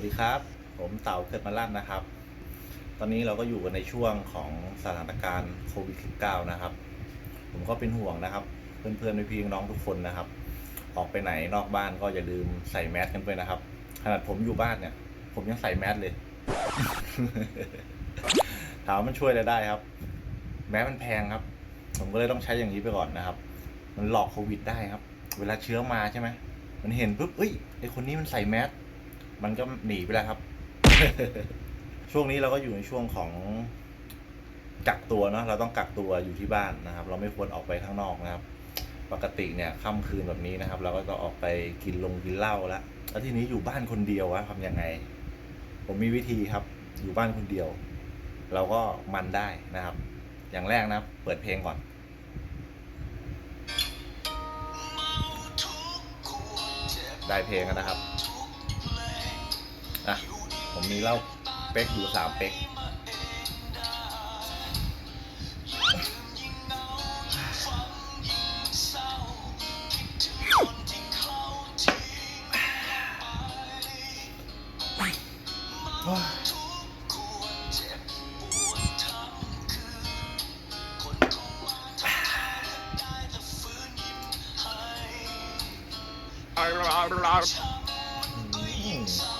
วัสดีครับ ผมเต่าเกิดมาลั่นนะครับ ตอนนี้เราก็อยู่กันในช่วงของสถานการณ์โควิด -19 นะครับ ผมก็เป็นห่วงนะครับ เพื่อนๆพี่ๆน้องทุกคนนะครับ ออกไปไหนนอกบ้านก็อย่าลืมใส่แมสกันไปนะครับ ขนาดผมอยู่บ้านเนี่ย ผมยังใส่แมสเลยถามมันช่วยอะไรได้ครับ แม้มันแพงครับ ผมก็เลยต้องใช้อย่างนี้ไปก่อนนะครับ มันหลอกโควิดได้ครับ เวลาเชื้อมาใช่ไหมมันเห็นปุ๊บเอ้ยไอคนนี้มันใส่แมส มันก็หนีไปแล้วครับ ช่วงนี้เราก็อยู่ในช่วงของกักตัวเนาะเราต้องกักตัวอยู่ที่บ้านนะครับ เราไม่ควรออกไปข้างนอกนะครับ ปกติเนี่ยค่ำคืนแบบนี้นะครับ เราก็จะออกไปกินลงกินเหล้าแล้วแล้วทีนี้อยู่บ้านคนเดียววะทำยังไง ผมมีวิธีครับ อยู่บ้านคนเดียว เราก็มันได้นะครับ อย่างแรกนะครับเปิดเพลงก่อนได้เพลงแล้วนะครับ อะ ผมมีเหล้าเป๊กอยู่สามเป๊กอืม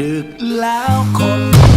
ดึกแล้วคน